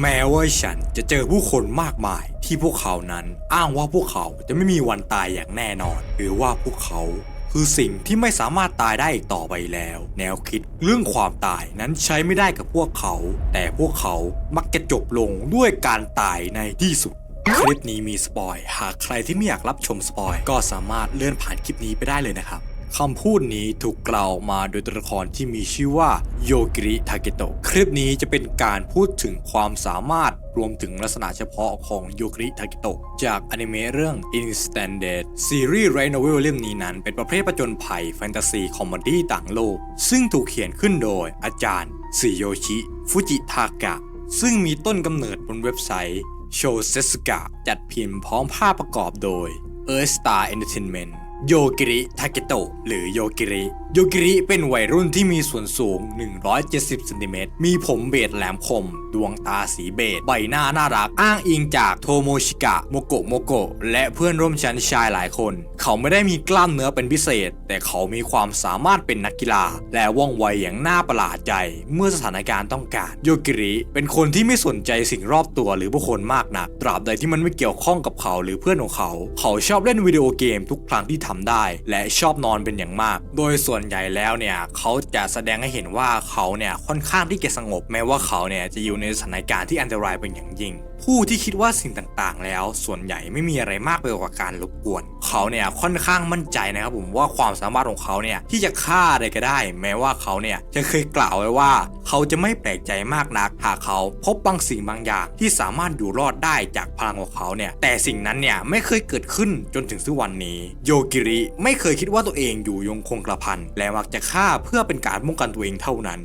แม้ว่าฉันจะเจอผู้คนมากมายที่พวกเขานั้นอ้างว่าพวกเขาจะไม่มีวันตายอย่างแน่นอน หรือว่าพวกเขาคือสิ่งที่ไม่สามารถตายได้อีกต่อไปแล้ว แนวคิดเรื่องความตายนั้นใช้ไม่ได้กับพวกเขา แต่พวกเขามักจะจบลงด้วยการตายในที่สุด คลิปนี้มีสปอย หากใครที่ไม่อยากรับชมสปอย ก็สามารถเลื่อนผ่านคลิปนี้ไปได้เลยนะครับ คำพูดนี้ถูกกล่าวมาโดยตัวละครที่มีชื่อว่าโยกิริทาเกโตะคลิปนี้จะเป็นการพูดถึงความสามารถรวมถึงลักษณะเฉพาะของโยกิริทาเกโตะจากอนิเมะเรื่อง Instant Dead ซีรีส์ไรโนเวลเล่มนี้นั้นเป็นประเภทประจนภัยแฟนตาซีคอมเมดี้ต่างโลก ซึ่งถูกเขียนขึ้นโดยอาจารย์ซิโยชิ ฟุจิทากะ ซึ่งมีต้นกำเนิดบนเว็บไซต์โชเซสกะจัดพิมพ์พร้อมภาพประกอบโดย e a r t h Star Entertainment โยกิริทาเกโตะหรือโยกิริโยกิริเป็นวัยรุ่นที่มีส่วนสูง 170เซนติเมตร มีผมเบดแหลมคม ดวงตาสีเบจใบหน้าน่ารัก อ้างอิงจากโทโมชิกะ โมโกะโมโกะและเพื่อนร่วมชั้นชายหลายคน เขาไม่ได้มีกล้ามเนื้อเป็นพิเศษ แต่เขามีความสามารถเป็นนักกีฬา และว่องไวอย่างน่าประหลาดใจ เมื่อสถานการณ์ต้องการ โยกิริเป็นคนที่ไม่สนใจสิ่งรอบตัวหรือผู้คนมากนัก ตราบใดที่มันไม่เกี่ยวข้องกับเขาหรือเพื่อนของเขา เขาชอบเล่นวิดีโอเกมทุกครั้งที่ทำได้ และชอบนอนเป็นอย่างมาก โดยส่วนนใหญ่แล้วเนี่ยเขาจะแสดงให้เห็นว่าเขาเนี่ยค่อนข้างที่จะสงบแม้ว่าเขาเนี่ยจะอยู่ในสถานการณ์ที่อันตรายเป็นอย่างยิ่ง ผู้ที่คิดว่าสิ่งต่างๆ แล้วส่วนใหญ่ไม่มีอะไรมากไปกว่าการรบกวน เขาเนี่ยค่อนข้างมั่นใจนะครับผมว่าความสามารถของเขาเนี่ยที่จะฆ่าอะไรก็ได้ แม้ว่าเขาเนี่ยจะเคยกล่าวไว้ว่า เขาจะไม่แปลกใจมากนักหากเขาพบบางสิ่งบางอย่างที่สามารถอยู่รอดได้จากพลังของเขาเนี่ยแต่สิ่งนั้นเนี่ยไม่เคยเกิดขึ้นจนถึงทุกวันนี้ โยกิริไม่เคยคิดว่าตัวเองอยู่ยงคงกระพันและมักจะฆ่าเพื่อเป็นการป้องกันตัวเองเท่านั้น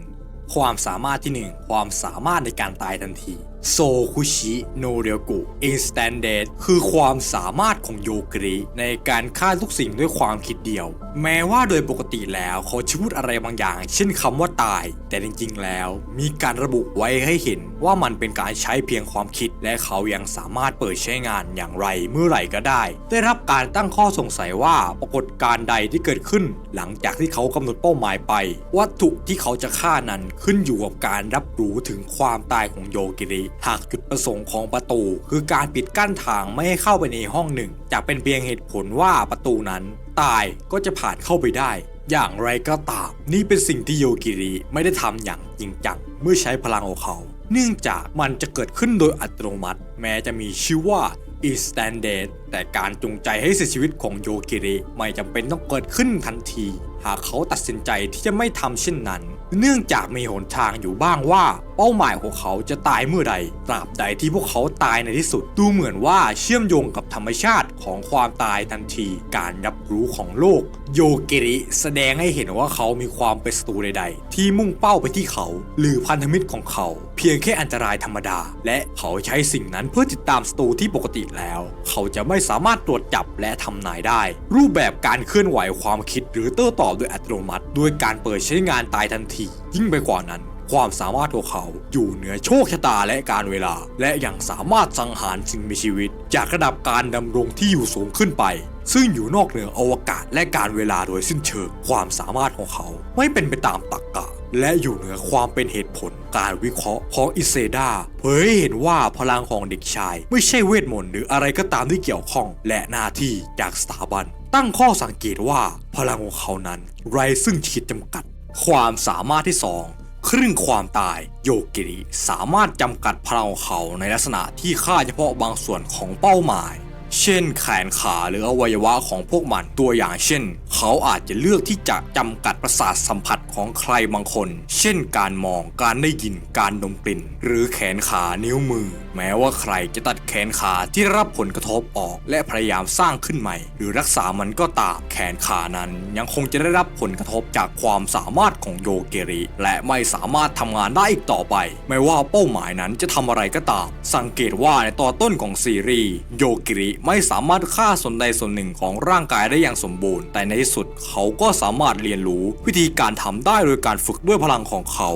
ความสามารถที่หนึ่งความสามารถในการตายทันที โซคุชิโนเรียกุอินสแตนเดดคือความสามารถของโยกริในการฆ่าทุกสิ่งด้วยความคิดเดียว แม้ว่าโดยปกติแล้วเขาจะพูดอะไรบางอย่าง เช่นคำว่าตาย แต่จริงๆแล้ว มีการระบุไว้ให้เห็นว่ามันเป็นการใช้เพียงความคิด และเขายังสามารถเปิดใช้งานอย่างไรเมื่อไหร่ก็ได้ ได้รับการตั้งข้อสงสัยว่าปรากฏการณ์ใดที่เกิดขึ้น หลังจากที่เขากำหนดเป้าหมายไป วัตถุที่เขาจะฆ่านั้นขึ้นอยู่กับการรับรู้ถึงความตายของโยกิริหากจุดประสงค์ของประตู คือการปิดกั้นทางไม่ให้เข้าไปในห้องหนึ่ง จะเป็นเพียงเหตุผลว่าประตูนั้น ตายก็จะผ่านเข้าไปได้ อย่างไรก็ตาม นี่เป็นสิ่งที่โยกิริไม่ได้ทำอย่างจริงจังเมื่อใช้พลังของเขา เนื่องจากมันจะเกิดขึ้นโดยอัตโนมัติ แม้จะมีชื่อว่า Instanted แต่การจงใจให้เสียชีวิตของโยกิริไม่จำเป็นต้องเกิดขึ้นทันที หากเขาตัดสินใจที่จะไม่ทำเช่นนั้น เนื่องจากมีหนทางอยู่บ้างว่า เป้าหมายของเขาจะตายเมื่อใด ตราบใดที่พวกเขาตายในที่สุด ดูเหมือนว่าเชื่อมโยงกับธรรมชาติของความตายทันที การรับรู้ของโลก โยเกริแสดงให้เห็นว่าเขามีความเป็นศัตรูใด ๆ ที่มุ่งเป้าไปที่เขา หรือพันธมิตรของเขา เพียงแค่อันตรายธรรมดา และเขาใช้สิ่งนั้นเพื่อติดตามศัตรูที่ปกติแล้ว เขาจะไม่สามารถตรวจจับและทำนายได้ รูปแบบการเคลื่อนไหวความคิดหรือโต้ตอบโดยอัตโนมัติ ด้วยการเปิดใช้งานตายทันทียิ่งไปกว่านั้น ความสามารถของเขาอยู่เหนือโชคชะตาและการเวลา และยังสามารถสังหารสิ่งมีชีวิต จากระดับการดำรงที่อยู่สูงขึ้นไป ซึ่งอยู่นอกเหนืออวกาศและการเวลาโดยสิ้นเชิงความสามารถของเขาไม่เป็นไปตามตรรกกะและอยู่เหนือความเป็นเหตุผลการวิเคราะห์ของอิเซดาเผยให้เห็นว่าพลังของเด็กชาย ไม่ใช่เวทมนต์หรืออะไรก็ตามที่เกี่ยวข้อง และหน้าที่จากสถาบัน ตั้งข้อสังเกตว่าพลังของเขานั้น ไรซึ่งขีดจำกัด ความสามารถที่สองครึ่งความตายโยกิริสามารถจำกัดพลังเขาในลักษณะที่ฆ่าเฉพาะบางส่วนของเป้าหมาย เช่นแขนขาหรืออวัยวะของพวกมันตัวอย่างเช่น เขาอาจจะเลือกที่จะจำกัดประสาทสัมผัสของใครบางคน เช่น การมองการได้ยินการดมกลิ่น หรือแขนขานิ้วมือ แม้ว่าใครจะตัดแขนขาที่รับผลกระทบออก และพยายามสร้างขึ้นใหม่ หรือรักษามันก็ตามแขนขานั้นยังคงจะได้รับผลกระทบจากความสามารถของโยเกริ และไม่สามารถทำงานได้อีกต่อไป ไม่ว่าเป้าหมายนั้นจะทำอะไรก็ตาม สังเกตว่าในตอนต้นของซีรีส์โยเกิริไม่สามารถฆ่าส่วนใดส่วนหนึ่งของร่างกายได้อย่างสมบูรณ์ แต่ในที่สุดเขาก็สามารถเรียนรู้วิธีการทำได้โดยการฝึกด้วยพลังของเขา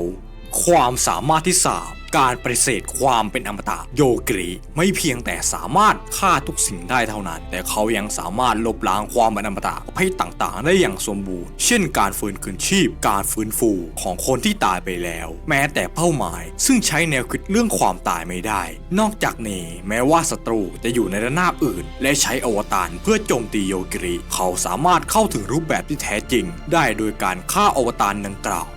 ความสามารถที่3การปฏิเสธความเป็นอมตะโยกริไม่เพียงแต่สามารถฆ่าทุกสิ่งได้เท่านั้น แต่เขายังสามารถลบล้างความเป็นอมตะประเภทต่างๆ ได้อย่างสมบูรณ์ เช่นการฟื้นคืนชีพ การฟื้นฟูของคนที่ตายไปแล้ว แม้แต่เป้าหมาย ซึ่งใช้แนวคิดเรื่องความตายไม่ได้ นอกจากนี้แม้ว่าศัตรูจะอยู่ในระนาบอื่น และใช้อวตารเพื่อโจมตีโยกริเขาสามารถเข้าถึงรูปแบบที่แท้จริง ได้โดยการฆ่าอวตารดังกล่าว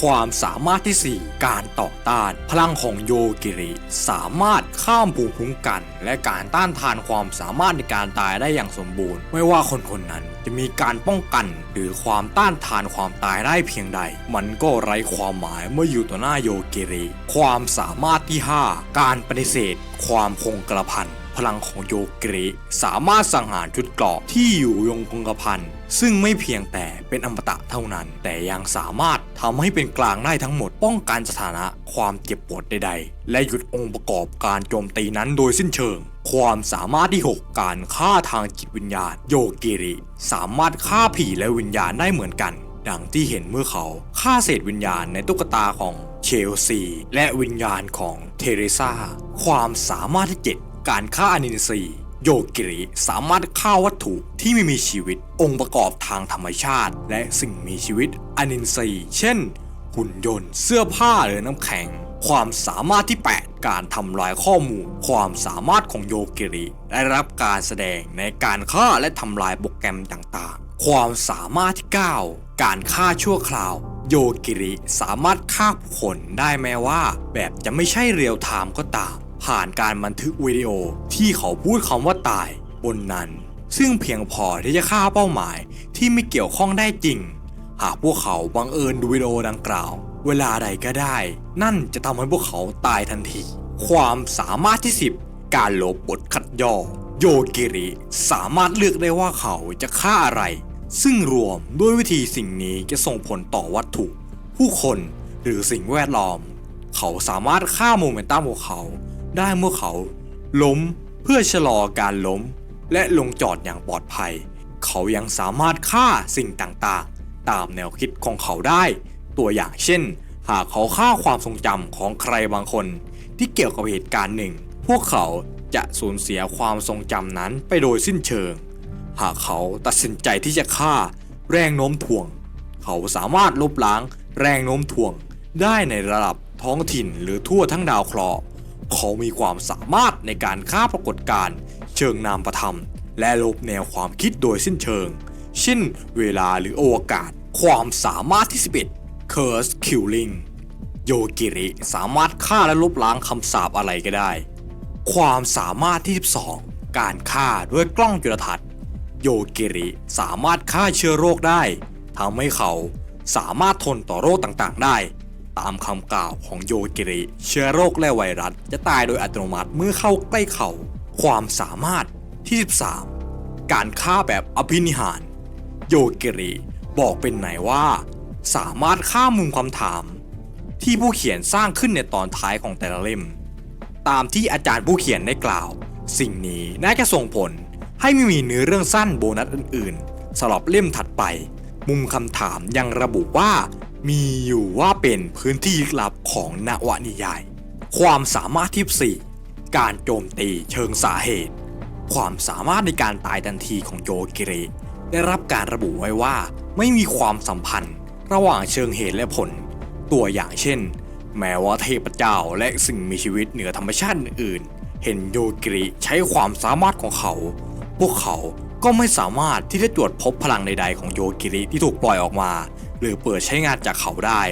ความสามารถที่ 4 การต่อต้าน พลังของโยกิริ สามารถข้ามภูมิคุ้มกัน และการต้านทานความสามารถในการตายได้อย่างสมบูรณ์ ไม่ว่าคนคนนั้นจะมีการป้องกัน หรือความต้านทานความตายได้เพียงใด มันก็ไร้ความหมายเมื่ออยู่ต่อหน้าโยกิริ ความสามารถที่ 5 การปฏิเสธ ความคงกระพันพลังของโยกิริสามารถสังหารชุดเกราะที่อยู่ยงคงกระพัน ซึ่งไม่เพียงแต่เป็นอมตะเท่านั้น แต่ยังสามารถทำให้เป็นกลางได้ทั้งหมด ป้องกันสถานะความเจ็บปวดใดๆ และหยุดองค์ประกอบการโจมตีนั้นโดยสิ้นเชิง ความสามารถที่ 6 การฆ่าทางจิตวิญญาณ โยกิริ สามารถฆ่าผีและวิญญาณได้เหมือนกัน ดังที่เห็นเมื่อเขาฆ่าเศษวิญญาณในตุ๊กตาของเชลซี และวิญญาณของเทเรซาความสามารถที่ 7 การฆ่าอนินทรีย์ โยกิริสามารถฆ่าวัตถุที่ไม่มีชีวิตองค์ประกอบทางธรรมชาติ และสิ่งมีชีวิตอนินทรีย์เช่น หุ่นยนต์เสื้อผ้าหรือน้ำแข็ง ความสามารถที่ 8 การทำลายข้อมูล ความสามารถของโยกิริได้รับการแสดงในการฆ่าและทำลายโปรแกรมต่างๆ ความสามารถที่ 9 การฆ่าชั่วคราวโยกิริสามารถฆ่าผู้คนได้แม้ว่า แบบจะไม่ใช่เรียลไทม์ก็ตาม ผ่านการบันทึกวิดีโอที่เขาพูดคำว่าตายบนนั้น ซึ่งเพียงพอที่จะฆ่าเป้าหมายที่ไม่เกี่ยวข้องได้จริง หากพวกเขาบังเอิญดูวิดีโอดังกล่าว เวลาใดก็ได้ นั่นจะทำให้พวกเขาตายทันที ความสามารถที่ 10 การลบบทคัดย่อ โยกิริสามารถเลือกได้ว่าเขาจะฆ่าอะไร ซึ่งรวมด้วยวิธีสิ่งนี้จะส่งผลต่อวัตถุ ผู้คนหรือสิ่งแวดล้อม เขาสามารถฆ่าโมเมนตัมของเขา ได้เมื่อเขา ล้มเพื่อชะลอการล้ม และลงจอดอย่างปลอดภัย เขายังสามารถฆ่าสิ่งต่างๆ ตามแนวคิดของเขาได้ ตัวอย่างเช่น หากเขาฆ่าความทรงจำของใครบางคน ที่เกี่ยวกับเหตุการณ์หนึ่ง พวกเขาจะสูญเสียความทรงจำนั้นไปโดยสิ้นเชิง หากเขาตัดสินใจที่จะฆ่า แรงโน้มถ่วง เขาสามารถลบล้างแรงโน้มถ่วงได้ในระดับท้องถิ่นหรือทั่วทั้งดาวเคราะห์ เขามีความสามารถในการฆ่าปรากฏการณ์เชิงนามประธรรม และลบแนวความคิดโดยสิ้นเชิง เช่น เวลาหรือโอกาศความสามารถที่ 11 Curse Killing โยกิริสามารถฆ่าและลบล้างคำสาปอะไรก็ได้ ความสามารถที่ 12 การฆ่าด้วยกล้องจุลทรรศน์ โยกิริสามารถฆ่าเชื้อโรคได้ทำให้เขาสามารถทนต่อโรคต่างๆ ได้ ตามคำกล่าวของโยกิริ เชื้อโรคและไวรัสจะตายโดยอัตโนมัติเมื่อเข้าใกล้เขา ความสามารถที่ 13 การฆ่าแบบอภินิหาร โยกิริบอกเป็นไหนว่า สามารถฆ่ามุมคำถาม ที่ผู้เขียนสร้างขึ้นในตอนท้ายของแต่ละเล่ม ตามที่อาจารย์ผู้เขียนได้กล่าว สิ่งนี้น่าจะส่งผลให้ไม่มีเนื้อเรื่องสั้นโบนัสอื่นๆสำหรับเล่มถัดไป มุมคำถามยังระบุว่า มีอยู่ว่าเป็นพื้นที่ลึกลับของนวนิยาย ความสามารถที่ 4 การโจมตีเชิงสาเหตุ ความสามารถในการตายทันทีของโยกิเรได้รับการระบุไว้ว่าไม่มีความสัมพันธ์ระหว่างเชิงเหตุและผล ตัวอย่างเช่น แม้ว่าเทพเจ้าและสิ่งมีชีวิตเหนือธรรมชาติอื่น เห็นโยกิริใช้ความสามารถของเขา พวกเขาก็ไม่สามารถที่จะตรวจพบพลังใดๆของโยกิริที่ถูกปล่อยออกมา หรือเปิดใช้งานจากเขาได้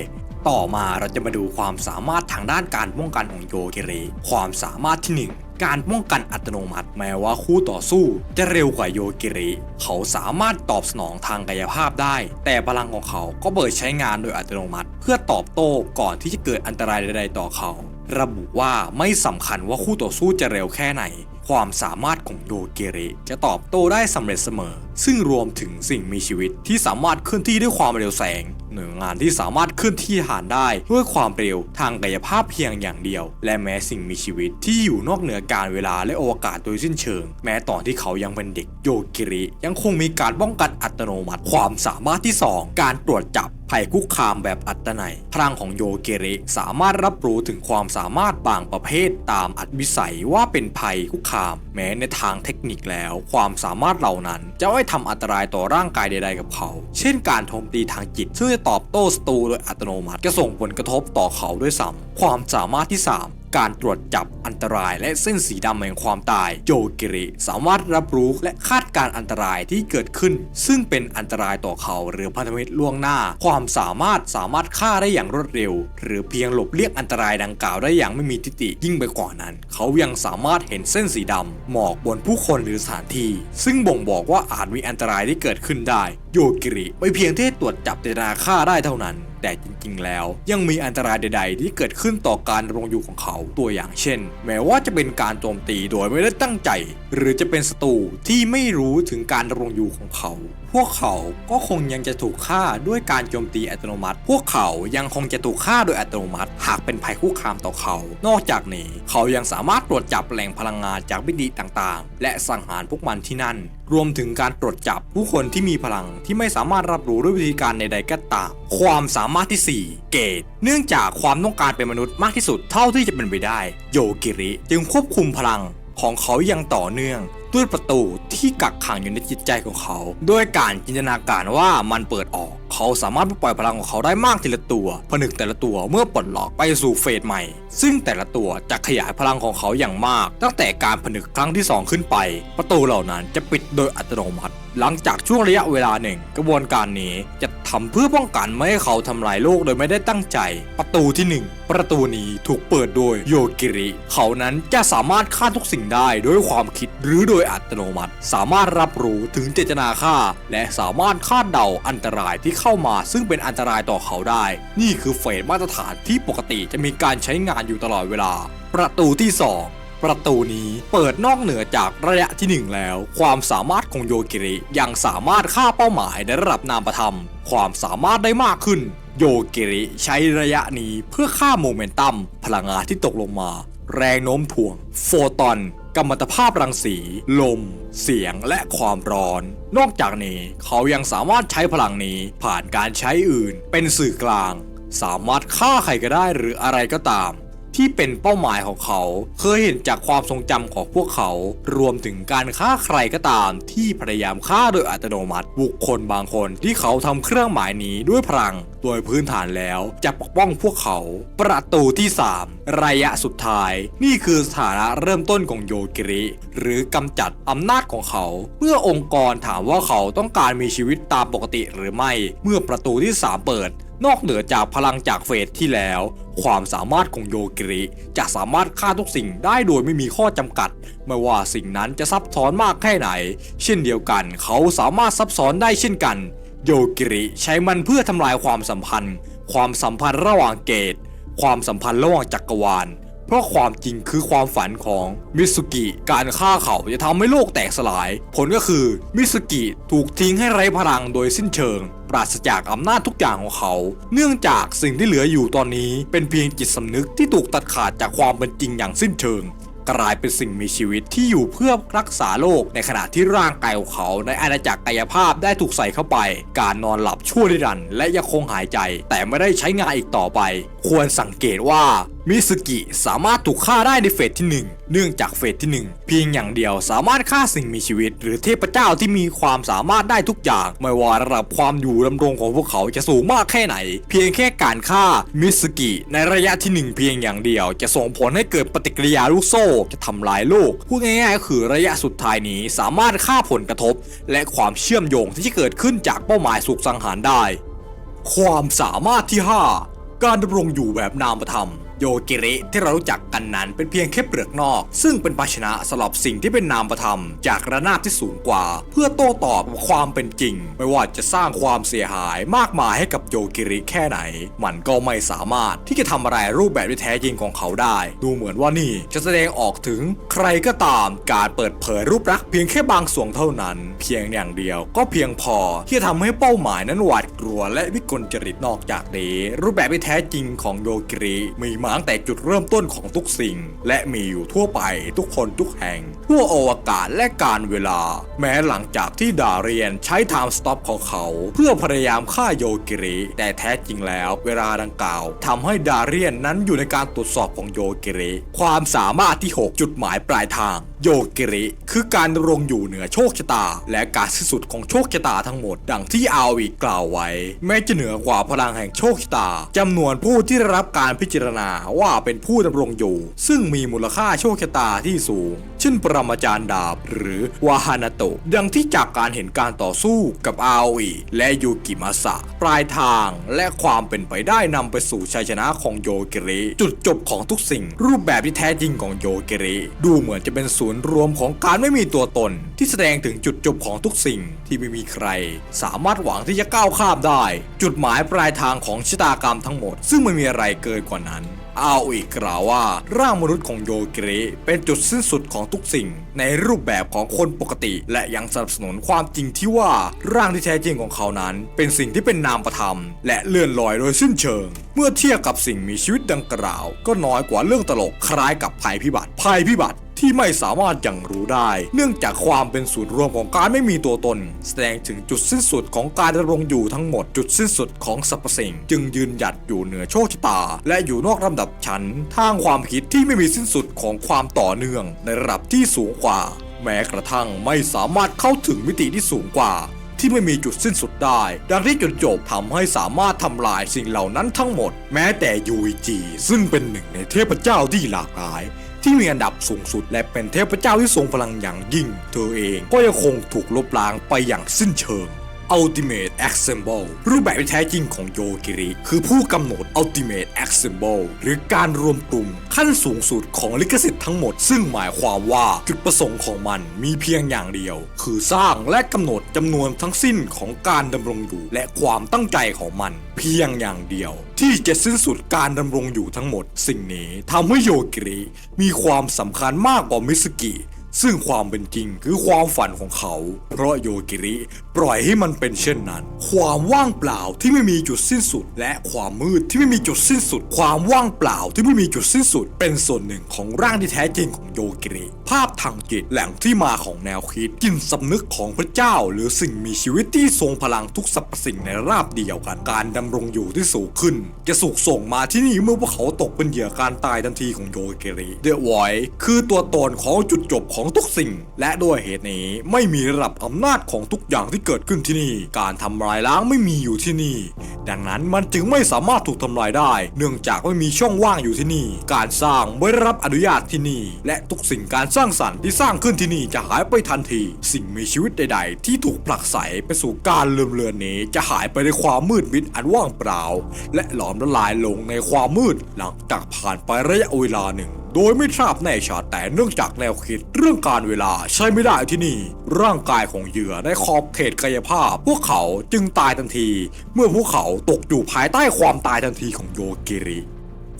ต่อมาเราจะมาดูความสามารถทางด้านการป้องกันของโยกิริความสามารถที่หนึ่งการป้องกันอัตโนมัติแม้ว่าคู่ต่อสู้ จะเร็วกว่าโยกิริ เขาสามารถตอบสนองทางกายภาพได้ แต่พลังของเขาก็เปิดใช้งานโดยอัตโนมัติ เพื่อตอบโต้ก่อนที่จะเกิดอันตรายใดๆต่อเขา ระบุว่าไม่สำคัญว่าคู่ต่อสู้จะเร็วแค่ไหน ความสามารถของโดเกเรจะตอบโต้ได้สำเร็จเสมอ ซึ่งรวมถึงสิ่งมีชีวิตที่สามารถเคลื่อนที่ด้วยความเร็วแสง หน่วยงานที่สามารถเคลื่อนที่ฐานได้ด้วยความเร็วทางกายภาพเพียงอย่างเดียว และแม้สิ่งมีชีวิตที่อยู่นอกเหนือการเวลาและโอกาศโดยสิ้นเชิง แม้ตอนที่เขายังเป็นเด็กโยกิริ ยังคงมีการป้องกันอัตโนมัติ ความสามารถที่ 2 การตรวจจับภัยคุกคามแบบอัตนัยพลังของโยเกเรสามารถรับรู้ถึงความสามารถบางประเภทตามอัตวิสัยว่าเป็นภัยคุกคาม แม้ในทางเทคนิคแล้ว ความสามารถเหล่านั้น จะไม่ทำอันตรายต่อร่างกายใด ๆ กับเขา เช่นการโจมตีทางจิตซึ่งจะตอบโต้ศัตรูโดยอัตโนมัติ จะส่งผลกระทบต่อเขาด้วยซ้ำความสามารถที่ 3การตรวจจับอันตรายและเส้นสีดำแห่งความตายโยกิริ สามารถรับรู้และคาดการอันตรายที่เกิดขึ้น ซึ่งเป็นอันตรายต่อเขาหรือพันธมิตรล่วงหน้า ความสามารถสามารถฆ่าได้อย่างรวดเร็ว หรือเพียงหลบเลี่ยงอันตรายดังกล่าวได้อย่างไม่มีทิฏฐิยิ่งไปกว่านั้น เขายังสามารถเห็นเส้นสีดำหมอกบนผู้คนหรือสถานที่ ซึ่งบ่งบอกว่าอาจมีอันตรายที่เกิดขึ้นได้ โยกิริไม่เพียงที่ตรวจจับเจตนาฆ่าได้เท่านั้น แต่จริงๆ แล้ว ยังมีอันตรายใด ๆ ที่เกิดขึ้นต่อการดำรงอยู่ของเขาตัวอย่างเช่น แม้ว่าจะเป็นการโจมตีโดยไม่ได้ตั้งใจ หรือจะเป็นศัตรูที่ไม่รู้ถึงการดำรงอยู่ของเขา วกเขาก็คงยังจะถูกฆ่าด้วยการโจมตีอัตโนมัติ พวกเขายังคงจะถูกฆ่าโดยอัตโนมัติ หากเป็นภัยคุกคามต่อเขา นอกจากนี้เขายังสามารถตรวจจับแหล่งพลังงานจากมิติต่างๆ และสังหารพวกมันที่นั่น รวมถึงการตรวจจับผู้คนที่มีพลังที่ไม่สามารถรับรู้ด้วยวิธีการใดๆก็ตาม ความสามารถที่ 4 เกต เนื่องจากความต้องการเป็นมนุษย์มากที่สุดเท่าที่จะเป็นไปได้ โยกิริ จึงควบคุมพลังของเขาอย่างต่อเนื่อง ด้วยประตูที่กักขังอยู่ในจิตใจของเขา ด้วยการจินตนาการว่ามันเปิดออกเขาสามารถปล่อยพลังของเขาได้มากทีละตัว ผนึกแต่ละตัวเมื่อปลดล็อกไปสู่เฟสใหม่ ซึ่งแต่ละตัวจะขยายพลังของเขาอย่างมาก ตั้งแต่การผนึกครั้งที่ 2 ขึ้นไป ประตูเหล่านั้นจะปิดโดยอัตโนมัติ หลังจากช่วงระยะเวลาหนึ่ง กระบวนการนี้จะทำเพื่อป้องกันไม่ให้เขาทำลายโลกโดยไม่ได้ตั้งใจ ประตูที่หนึ่งประตูนี้ถูกเปิดโดยโยกิริ เขานั้นจะสามารถฆ่าทุกสิ่งได้ด้วยความคิดหรือโดยอัตโนมัติ สามารถรับรู้ถึงเจตนาฆ่า และสามารถคาดเดาอันตรายที่เข้ามาซึ่งเป็นอันตรายต่อเขาได้ นี่คือเฟสมาตรฐานที่ปกติจะมีการใช้งานอยู่ตลอดเวลา ประตูที่สองประตูนี้เปิดนอกเหนือจากระยะที่ 1 แล้ว ความสามารถของโยกิริยังสามารถฆ่าเป้าหมายในระดับนามธรรม ความสามารถได้มากขึ้น โยกิริใช้ระยะนี้เพื่อฆ่าโมเมนตัม พลังงานที่ตกลงมา แรงโน้มถ่วง โฟตอน กัมมันตภาพรังสี ลม เสียงและความร้อน นอกจากนี้เขายังสามารถใช้พลังนี้ผ่านการใช้อื่น เป็นสื่อกลาง สามารถฆ่าใครก็ได้หรืออะไรก็ตาม ที่เป็นเป้าหมายของเขา เคยเห็นจากความทรงจำของพวกเขา รวมถึงการฆ่าใครก็ตามที่พยายามฆ่าโดยอัตโนมัติ บุคคลบางคนที่เขาทำเครื่องหมายนี้ด้วยพลัง โดยพื้นฐานแล้วจะปกป้องพวกเขา ประตูที่ 3 ระยะสุดท้าย นี่คือสถานะเริ่มต้นของโยกิริ หรือกำจัดอำนาจของเขา เมื่อองค์กรถามว่าเขาต้องการมีชีวิตตามปกติหรือไม่ เมื่อประตูที่ 3 เปิด นอกเหนือจากพลังจากเฟสที่แล้ว ความสามารถของโยกิริจะสามารถฆ่าทุกสิ่งได้โดยไม่มีข้อจำกัด ไม่ว่าสิ่งนั้นจะซับซ้อนมากแค่ไหน เช่นเดียวกัน เขาสามารถซับซ้อนได้เช่นกัน โยกิริใช้มันเพื่อทำลายความสัมพันธ์ ความสัมพันธ์ระหว่างเกต ความสัมพันธ์ระหว่างจักรวาล เพราะความจริงคือความฝันของมิสุกิ การฆ่าเขาจะทำให้โลกแตกสลาย ผลก็คือมิสุกิถูกทิ้งให้ไร้พลังโดยสิ้นเชิง ปราศจากอำนาจทุกอย่างของเขา เนื่องจากสิ่งที่เหลืออยู่ตอนนี้ เป็นเพียงจิตสำนึกที่ถูกตัดขาดจากความเป็นจริงอย่างสิ้นเชิง กลายเป็นสิ่งมีชีวิตที่อยู่เพื่อรักษาโลกในขณะที่ร่างกายของเขาในอาณาจักรกายภาพได้ถูกใส่เข้าไป การนอนหลับชั่วนิรันดร์และยังคงหายใจ แต่ไม่ได้ใช้งานอีกต่อไป ควรสังเกตว่า มิสกิสามารถถูกฆ่าได้ในเฟสที่ 1 เนื่องจากเฟสที่ 1 เพียงอย่างเดียวสามารถฆ่าสิ่งมีชีวิต หรือเทพเจ้าที่มีความสามารถได้ทุกอย่าง ไม่ว่าระดับความอยู่ดำรงของพวกเขาจะสูงมากแค่ไหน เพียงแค่การฆ่ามิสกิในระยะที่ 1 เพียงอย่างเดียว จะส่งผลให้เกิดปฏิกิริยาลูกโซ่ จะทำลายโลกพูดง่ายๆก็คือระยะสุดท้ายนี้สามารถฆ่าผลกระทบ และความเชื่อมโยงที่เกิดขึ้นจากเป้าหมายสุกสังหารได้ ความสามารถที่ 5 การดำรงอยู่แบบนามธรรม โยกิริที่เรารู้จักกันนั้นเป็นเพียงแค่เปลือกนอก ซึ่งเป็นภาชนะสำหรับสิ่งที่เป็นนามธรรม จากระนาบที่สูงกว่า เพื่อโต้ตอบความเป็นจริง ไม่ว่าจะสร้างความเสียหายมากมายให้กับโยกิริแค่ไหน มันก็ไม่สามารถที่จะทำอะไรรูปแบบที่แท้จริงของเขาได้ ดูเหมือนว่านี่จะแสดงออกถึงใครก็ตามการเปิดเผยรูปลักษณ์เพียงแค่บางส่วนเท่านั้น เพียงอย่างเดียวก็เพียงพอที่จะทำให้เป้าหมายนั้นหวาดกลัวและวิกลจริตนอกจากนี้รูปแบบที่แท้จริงของโยกิริมีมาตั้งแต่จุดเริ่มต้นของทุกสิ่ง และมีอยู่ทั่วไปทุกคนทุกแห่ง ทั่วอวกาศและการเวลา แม้หลังจากที่ดาเรียนใช้ไทม์สต็อปของเขา เพื่อพยายามฆ่าโยกิริแต่แท้จริงแล้ว เวลาดังกล่าวทำให้ดาเรียนนั้นอยู่ในการตรวจสอบของโยกิริความสามารถที่ 6 จุดหมายปลายทางโยกิริคือการดำรงอยู่เหนือโชคชะตา และการสิ้นสุดของโชคชะตาทั้งหมด ดังที่อาวีกล่าวไว้ แม้จะเหนือกว่าพลังแห่งโชคชะตาจำนวนผู้ที่ได้รับการพิจารณาว่าเป็นผู้ดำรงอยู่ ซึ่งมีมูลค่าโชคชะตาที่สูง เช่นปรมาจารย์ดาบ หรือวาฮานาโตะดังที่จากการเห็นการต่อสู้กับอาวีและยูกิมาสะปลายทางและความเป็นไปได้นำไปสู่ชัยชนะของโยกิริจุดจบของทุกสิ่ง รูปแบบที่แท้จริงของโยกิริดูเหมือนจะเป็นศูนย์รวมของการไม่มีตัวตน ที่แสดงถึงจุดจบของทุกสิ่งที่ไม่มีใคร สามารถหวังที่จะก้าวข้ามได้ จุดหมายปลายทางของชะตากรรมทั้งหมด ซึ่งไม่มีอะไรเกินกว่านั้นอาอีกกล่าวว่าร่างมนุษย์ของโยเกรเป็นจุดสิ้นสุดของทุกสิ่ง ในรูปแบบของคนปกติ และยังสนับสนุนความจริงที่ว่าร่างที่แท้จริงของเขานั้น เป็นสิ่งที่เป็นนามธรรม และเลื่อนลอยโดยสิ้นเชิง เมื่อเทียบกับสิ่งมีชีวิตดังกล่าว ก็น้อยกว่าเรื่องตลกคล้ายกับภัยพิบัติภัยพิบัติ ที่ไม่สามารถยังรู้ได้ เนื่องจากความเป็นศูนย์รวมของการไม่มีตัวตน แสดงถึงจุดสิ้นสุดของการดำรงอยู่ทั้งหมดจุดสิ้นสุดของสรรพสิ่ง จึงยืนหยัดอยู่เหนือโชคชะตา และอยู่นอกลำดับชั้นทางความคิดที่ไม่มีสิ้นสุดของความต่อเนื่อง ในระดับที่สูงกว่า แม้กระทั่งไม่สามารถเข้าถึงมิติที่สูงกว่าที่ไม่มีจุดสิ้นสุดได้ ดังที่จุดจบทำให้สามารถทำลายสิ่งเหล่านั้นทั้งหมด แม้แต่ยูอิจีซึ่งเป็นหนึ่งในเทพเจ้าที่หลากหลาย ที่มีอันดับสูงสุด และเป็นเทพเจ้าที่ทรงพลังอย่างยิ่ง เธอเองก็ยังคงถูกลบล้างไปอย่างสิ้นเชิง Ultimate Assemble รูปแบบที่แท้จริงของโยกิริ คือผู้กำหนด Ultimate Assemble หรือการรวมกลุ่มขั้นสูงสุดของลิขสิทธิ์ทั้งหมด ซึ่งหมายความว่าจุดประสงค์ของมันมีเพียงอย่างเดียว คือสร้างและกำหนดจำนวนทั้งสิ้นของการดำรงอยู่ และความตั้งใจของมัน เพียงอย่างเดียว ที่จะสิ้นสุดการดำรงอยู่ทั้งหมด สิ่งนี้ทำให้โยกิริมีความสำคัญมากกว่ามิสกิ ซึ่งความเป็นจริงคือความฝันของเขา เพราะโยกิริ ปล่อยให้มันเป็นเช่นนั้น ความว่างเปล่าที่ไม่มีจุดสิ้นสุด และความมืดที่ไม่มีจุดสิ้นสุด ความว่างเปล่าที่ไม่มีจุดสิ้นสุด เป็นส่วนหนึ่งของร่างที่แท้จริงของโยกิริ ภาพทางจิตแหล่งที่มาของแนวคิดจินสำนึกของพระเจ้า หรือสิ่งมีชีวิตที่ทรงพลังทุกสรรพสิ่งในราบเดียวกันการดำรงอยู่ที่สูงขึ้น จะสูกส่งมาที่นี่เมื่อพวกเขาตกเป็นเหยื่อการตายทันทีของโยกิริเดอะไวคือตัวตนของจุดจบของทุกสิ่ง และด้วยเหตุนี้ไม่มีระดับอำนาจของทุกอย่างที่เกิดขึ้นที่นี่ การทำลายล้างไม่มีอยู่ที่นี่ ดังนั้นมันจึงไม่สามารถถูกทำลายได้ เนื่องจากไม่มีช่องว่างอยู่ที่นี่ การสร้างไม่รับอนุญาตที่นี่ และทุกสิ่งการสร้างสรรค์ที่สร้างขึ้นที่นี่จะหายไปทันที สิ่งมีชีวิตใด ๆ ที่ถูกผลักไสไปสู่การเลื่อมเลือนนี้จะหายไปในความมืดมิดอันว่างเปล่า และหลอมละลายลงในความมืดหลังจากผ่านไประยะเวลาหนึ่ง โดยไม่ทราบแน่ชัดแต่เนื่องจากแนวคิดเรื่องการเวลาใช้ไม่ได้ที่นี่ ร่างกายของเหยื่อในขอบเขตกายภาพ พวกเขาจึงตายทันที เมื่อพวกเขาตกอยู่ภายใต้ความตายทันทีของโยกิริ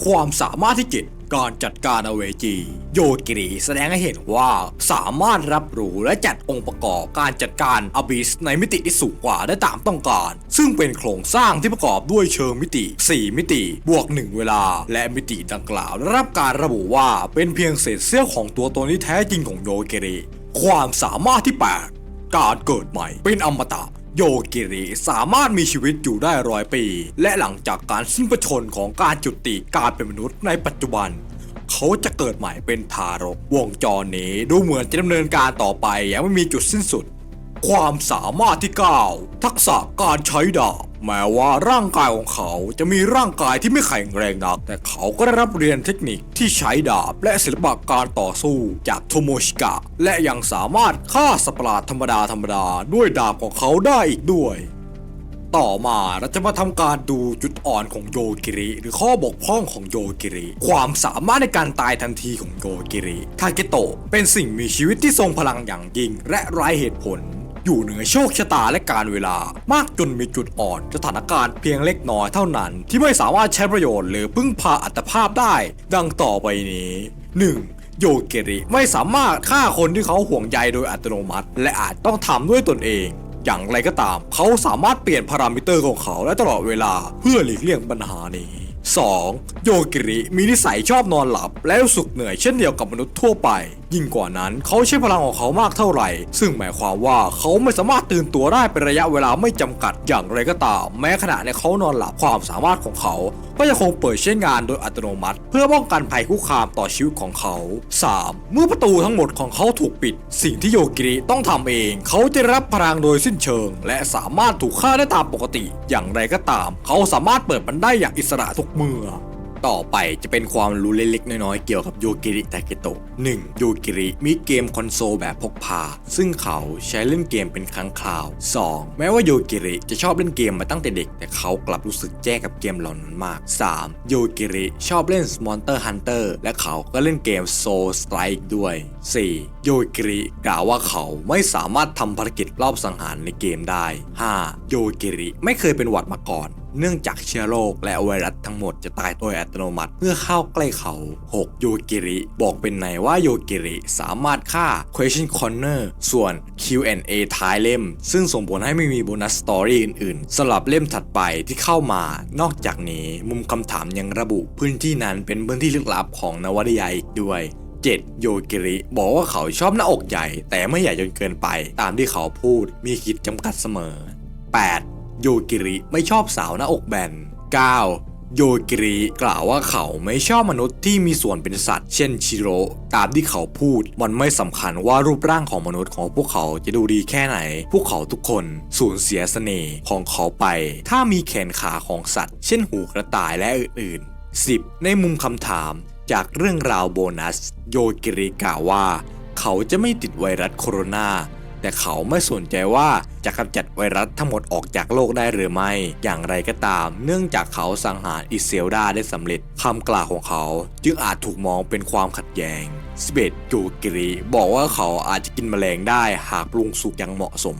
ความสามารถที่เจ็ด การจัดการอเวจี โยกิริแสดงให้เห็นว่าสามารถรับรู้และจัดองค์ประกอบการจัดการอบิสในมิติที่สูงกว่าได้ตามต้องการ ซึ่งเป็นโครงสร้างที่ประกอบด้วยเชิงมิติ 4 มิติ บวก 1 เวลา และมิติดังกล่าวได้รับการระบุว่าเป็นเพียงเศษเสี้ยวของตัวตนที่แท้จริงของโยกิริความสามารถที่ 8 การเกิดใหม่เป็นอมตะ โยกิริสามารถมีชีวิตอยู่ได้ร้อยปี และหลังจากการสิ้นพระชนของการจุติการเป็นมนุษย์ในปัจจุบัน เขาจะเกิดใหม่เป็นทารก วงจรนี้ดูเหมือนจะดำเนินการต่อไปยังไม่มีจุดสิ้นสุด ความสามารถที่ 9 ทักษะการใช้ดาบ แม้ว่าร่างกายของเขาจะมีร่างกายที่ไม่แข็งแรงนัก แต่เขาก็ได้รับเรียนเทคนิคที่ใช้ดาบและศิลปะการต่อสู้จากโทโมชิกะ และยังสามารถฆ่าสัตว์ประหลาดธรรมดาธรรมดาด้วยดาบของเขาได้อีกด้วย ต่อมาเราจะมาทำการดูจุดอ่อนของโยกิริ หรือข้อบกพร่องของโยกิริ ความสามารถในการตายทันทีของโยกิริทาเกโตะเป็นสิ่งมีชีวิตที่ทรงพลังอย่างยิ่งและไร้เหตุผล อยู่เหนือโชคชะตาและการเวลามากจนมีจุดอ่อนสถานการณ์เพียงเล็กน้อยเท่านั้น ที่ไม่สามารถใช้ประโยชน์หรือพึ่งพาอัตภาพได้ ดังต่อไปนี้ 1. โยเกริไม่สามารถฆ่าคนที่เขาห่วงใยโดยอัตโนมัติ และอาจต้องทำด้วยตนเอง อย่างไรก็ตาม เขาสามารถเปลี่ยนพารามิเตอร์ของเขาได้ตลอดเวลาเพื่อหลีกเลี่ยงปัญหานี้ 2. โยกิริมีนิสัยชอบนอนหลับและรู้สึกเหนื่อยเช่นเดียวกับมนุษย์ทั่วไปยิ่งกว่านั้นเขาใช้พลังของเขามากเท่าไหร่ ซึ่งหมายความว่าเขาไม่สามารถตื่นตัวได้เป็นระยะเวลาไม่จำกัดอย่างไรก็ตาม แม้ขณะในเขานอนหลับความสามารถของเขา ก็ยังคงเปิดใช้งานโดยอัตโนมัติ เพื่อป้องกันภัยคุกคามต่อชีวิตของเขา 3. เมื่อประตูทั้งหมดของเขาถูกปิด สิ่งที่โยกิริต้องทำเอง เขาจะรับพลังโดยสิ้นเชิง และสามารถถูกฆ่าได้ตามปกติ อย่างไรก็ตาม เขาสามารถเปิดมันได้อย่างอิสระทุกเมื่อ ต่อไปจะเป็นความรู้เล็กๆ น้อยๆ เกี่ยวกับโยกิริทาเกโตะ 1. โยกิริมีเกมคอนโซลแบบพกพา ซึ่งเขาใช้เล่นเกมเป็นครั้งคราว 2. แม้ว่าโยกิริจะชอบเล่นเกมมาตั้งแต่เด็ก แต่เขากลับรู้สึกแย่กับเกมเหล่านั้นมาก 3. โยกิริชอบเล่น Monster Hunter และเขาก็เล่นเกม Soul Strike ด้วย 4. โยกิริกล่าวว่าเขาไม่สามารถทำภารกิจรอบสังหารในเกมได้ 5. โยกิริไม่เคยเป็นหวัดมาก่อน เนื่องจากเชื้อโรคและไวรัสทั้งหมดจะตายโดยอัตโนมัติ เมื่อเข้าใกล้เขา 6. โยกิริ บอกเป็นในว่าโยกิริสามารถฆ่า Question Corner ส่วน Q&A ท้ายเล่ม ซึ่งส่งผลให้ไม่มีโบนัสสตอรี่อื่นๆสำหรับเล่มถัดไปที่เข้ามา นอกจากนี้มุมคำถามยังระบุพื้นที่นั้นเป็นพื้นที่ลึกลับของนวนิยายอีกด้วย 7. โยกิริ บอกว่าเขาชอบหน้าอกใหญ่ แต่ไม่ใหญ่จนเกินไป ตามที่เขาพูดมีขีดจำกัดเสมอ 8. โยกิริไม่ชอบสาวหน้าอกแบน 9. โยกิริกล่าวว่าเขาไม่ชอบมนุษย์ที่มีส่วนเป็นสัตว์ เช่นชิโร่ตามที่เขาพูด มันไม่สำคัญว่ารูปร่างของมนุษย์ของพวกเขาจะดูดีแค่ไหน พวกเขาทุกคนสูญเสียเสน่ห์ของเขาไป ถ้ามีแขนขาของสัตว์ เช่นหูกระต่ายและอื่นๆ 10. ในมุมคำถามจากเรื่องราวโบนัส โยกิริกล่าวว่า เขาจะไม่ติดไวรัสโคโรนา แต่เขาไม่สนใจว่าจะกำจัดไวรัสทั้งหมดออกจากโลกได้หรือไม่ อย่างไรก็ตาม เนื่องจากเขาสังหารอิเซลดาได้สำเร็จคำกล่าวของเขาจึงอาจถูกมองเป็นความขัดแย้งสเบตโยกิริบอกว่าเขาอาจจะกินแมลงได้หากปรุงสุกอย่างเหมาะสม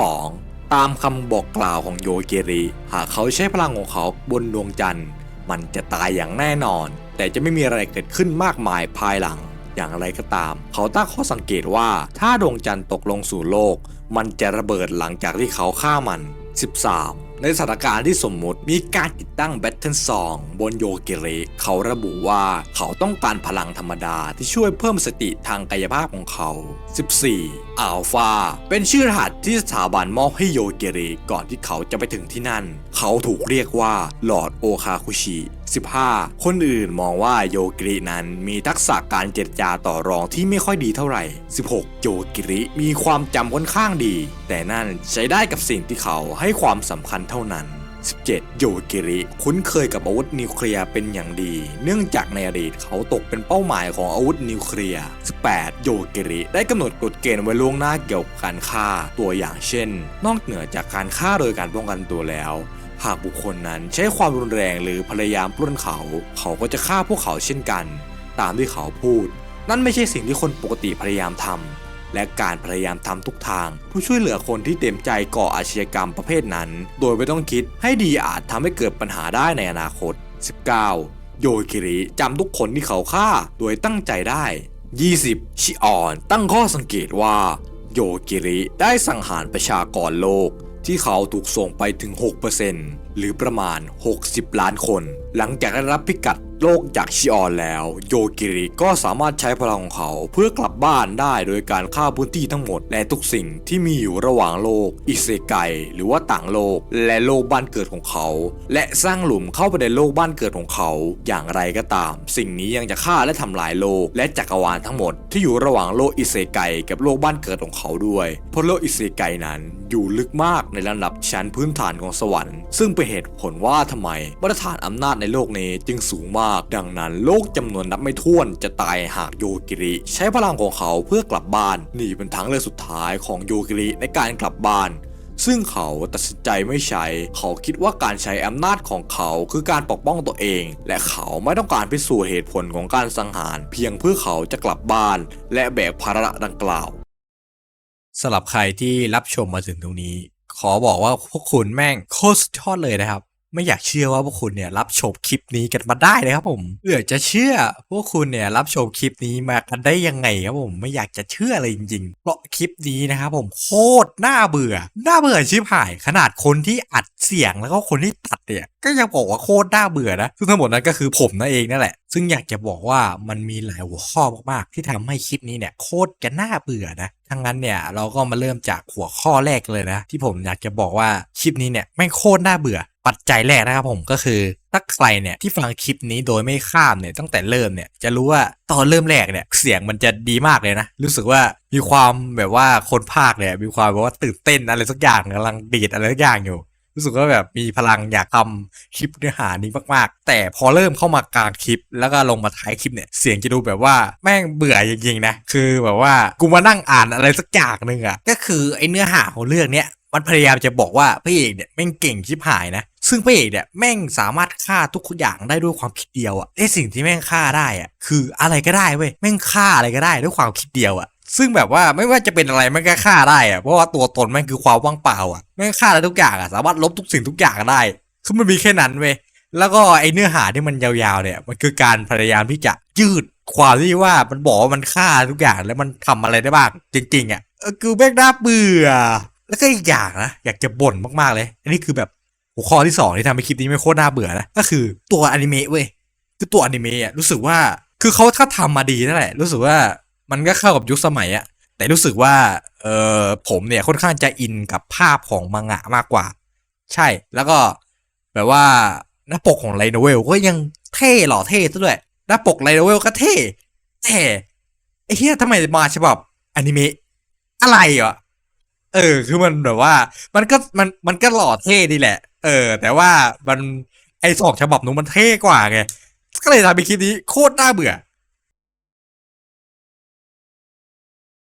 12. ตามคำบอกกล่าวของโยเกริ หากเขาใช้พลังของเขาบนดวงจันทร์ มันจะตายอย่างแน่นอน แต่จะไม่มีอะไรเกิดขึ้นมากมายภายหลัง อย่างไรก็ตาม เขาตั้งข้อสังเกตว่าถ้าดวงจันทร์ตกลงสู่โลก มันจะระเบิดหลังจากที่เขาฆ่ามัน 13 ในสถานการณ์ที่สมมติมีการติดตั้งแบตเทิลซองบนโยเกเรเขาระบุว่าเขาต้องการพลังธรรมดาที่ช่วยเพิ่มสติทางกายภาพของเขา 14. อัลฟาเป็นชื่อรหัสที่สถาบันมอบให้โยเกเรก่อนที่เขาจะไปถึงที่นั่น เขาถูกเรียกว่าหลอดโอคาคุชิ 15. คนอื่นมองว่าโยกิรินั้นมีทักษะการเจรจาต่อรองที่ไม่ค่อยดีเท่าไหร่ 16. โยกิริมีความจำค่อนข้างดี แต่นั่นใช้ได้กับสิ่งที่เขาให้ความสำคัญเท่านั้น 17. โยกิริ คุ้นเคยกับอาวุธนิวเคลียร์เป็นอย่างดี เนื่องจากในอดีตเขาตกเป็นเป้าหมายของอาวุธนิวเคลียร์ 18. โยกิริ ได้กำหนดกฎเกณฑ์ไว้ล่วงหน้าเกี่ยวกับการฆ่า ตัวอย่างเช่น นอกเหนือจากการฆ่าโดยการป้องกันตัวแล้ว หากบุคคลนั้นใช้ความรุนแรงหรือพยายามปล้นเขา เขาก็จะฆ่าพวกเขาเช่นกัน ตามที่เขาพูด นั่นไม่ใช่สิ่งที่คนปกติพยายามทำ และการพยายามทำทุกทางเพื่อช่วยเหลือคนที่เต็มใจก่ออาชญากรรมประเภทนั้น โดยไม่ต้องคิดให้ดีอาจทำให้เกิดปัญหาได้ในอนาคต 19. โยคิริจำทุกคนที่เขาฆ่าโดยตั้งใจได้ 20. ชิออนตั้งข้อสังเกตว่า โยกิริได้สังหารประชากรโลกที่เขาถูกส่งไปถึง 6%หรือประมาณ 60 ล้านคน หลังจากได้รับพิกัด โลกจากชิออนแล้ว โยกิริก็สามารถใช้พลังของเขาเพื่อกลับบ้านได้โดยการฆ่าพื้นที่ทั้งหมด และทุกสิ่งที่มีอยู่ระหว่างโลก อิเซไกหรือว่าต่างโลก และโลกบ้านเกิดของเขา และสร้างหลุมเข้าไปในโลกบ้านเกิดของเขา อย่างไรก็ตาม สิ่งนี้ยังจะฆ่าและทำลายโลก และจักรวาลทั้งหมด ที่อยู่ระหว่างโลกอิเซไกกับโลกบ้านเกิดของเขาด้วยเพราะโลกอิเซไกนั้นอยู่ลึกมากในระดับชั้นพื้นฐานของสวรรค์ ซึ่งเป็นเหตุผลว่าทำไมมาตรฐานอำนาจในโลกนี้จึงสูงมากดังนั้นโลกจำนวนนับไม่ถ้วนจะตายหากโยกิริ ใช้พลังของเขาเพื่อกลับบ้านนี่เป็นทางเลือกสุดท้ายของโยกิริในการกลับบ้านซึ่งเขาตัดสินใจไม่ใช้ เขาคิดว่าการใช้อำนาจของเขาคือการปกป้องตัวเอง และเขาไม่ต้องการพิสูจน์เหตุผลของการสังหาร เพียงเพื่อเขาจะกลับบ้าน และแบกภาระดังกล่าวสำหรับใครที่รับชมมาถึงตรงนี้ ขอบอกว่าพวกคุณแม่งโคตรสุดยอดเลยนะครับ ไม่อยากเชื่อว่าพวกคุณเนี่ยรับชมคลิปนี้กันมาได้เลยครับผมเอือจะเชื่อพวกคุณเนี่ยรับชมคลิปนี้มากันได้ยังไงครับผมไม่อยากจะเชื่อเลยจริงๆ เพราะคลิปนี้นะครับผมโคตรน่าเบื่อน่าเบื่อชิบหาย ขนาดคนที่อัดเสียงแล้วก็คนที่ตัดเนี่ยก็ยังบอกว่าโคตรน่าเบื่อนะซึ่งทั้งหมดนั้นก็คือผมนั่นเองนั่นแหละ ซึ่งอยากจะบอกว่ามันมีหลายหัวข้อมากๆ ที่ทำให้คลิปนี้เนี่ยโคตรจะน่าเบื่อนะทั้งนั้นเนี่ยเราก็มาเริ่มจากหัวข้อแรกเลยนะ ที่ผมอยากจะบอกว่าคลิปนี้เนี่ยแม่งโคตรน่าเบื่อ ปัจจัยแรกนะครับผมก็คือถ้าใครเนี่ยที่ฟังคลิปนี้โดยไม่ข้ามเนี่ยตั้งแต่เริ่มเนี่ยจะรู้ว่าตอนเริ่มแรกเนี่ยเสียงมันจะดีมากเลยนะ รู้สึกว่ามีความแบบว่าคนภาคเนี่ยมีความแบบว่าตื่นเต้นอะไรสักอย่างกำลังดีดอะไรสักอย่างอยู่ รู้สึกว่าแบบมีพลังอยากทำคลิปเนื้อหานี้มากๆ แต่พอเริ่มเข้ามากลางคลิป แล้วก็ลงมาท้ายคลิปเนี่ยเสียงจะดูแบบว่าแม่งเบื่อจริงๆนะคือแบบว่ากูมานั่งอ่านอะไรสักอย่างหนึ่งอะก็คือไอเนื้อหาของเรื่องเนี้ยมันพยายามจะบอกว่าพระเอกเนี่ยแม่งเก่งชิบหายนะ ซึ่งพระเอกเนี่ยแม่งสามารถฆ่าทุกอย่างได้ด้วยความคิดเดียวอะไอสิ่งที่แม่งฆ่าได้อะคืออะไรก็ได้เว้ยแม่งฆ่าอะไรก็ได้ด้วยความคิดเดียวอะซึ่งแบบว่าไม่ว่าจะเป็นอะไรแม่งก็ฆ่าได้อะเพราะว่าตัวตนแม่งคือความว่างเปล่าอะแม่งฆ่าได้ทุกอย่างอะสามารถลบทุกสิ่งทุกอย่างได้คือมันมีแค่นั้นเว้ยแล้วก็ไอเนื้อหาที่มันยาวๆเนี่ยมันคือการพยายามที่จะยืดความที่ว่ามันบอกว่ามันฆ่าทุกอย่างแล้วมันทำอะไรได้บ้างจริงๆอะเออคือแม่งน่าเบื่อแล้วก็อีกอย่างนะอยากจะบ่นมากๆเลย อันนี้คือแบบ หัวข้อที่สองที่ทำให้คลิปนี้ไม่โคตรน่าเบื่อนะก็คือตัวอนิเมะเว้ยคือตัวอนิเมะอะรู้สึกว่าคือเขาถ้าทำมาดีนั่นแหละ รู้สึกว่ามันก็เข้ากับยุคสมัยอะแต่รู้สึกว่าเออผมเนี่ยค่อนข้างจะอินกับภาพของมังงะมากกว่า ใช่แล้วก็แบบว่าหน้าปกของไลโนเวลก็ยังเท่หล่อเท่ซะด้วยหน้าปกไลโนเวลก็เท่แต่ไอ้เหี้ยทำไมมาฉบับอนิเมะอะไรอะเออ คือมันแบบว่า มันก็มันมันก็หล่อเท่ดีแหละ เออ แต่ว่ามันไอสองฉบับนู้นมันเท่กว่าไงก็เลยทำเป็นคลิปนี้โคตรน่าเบื่อ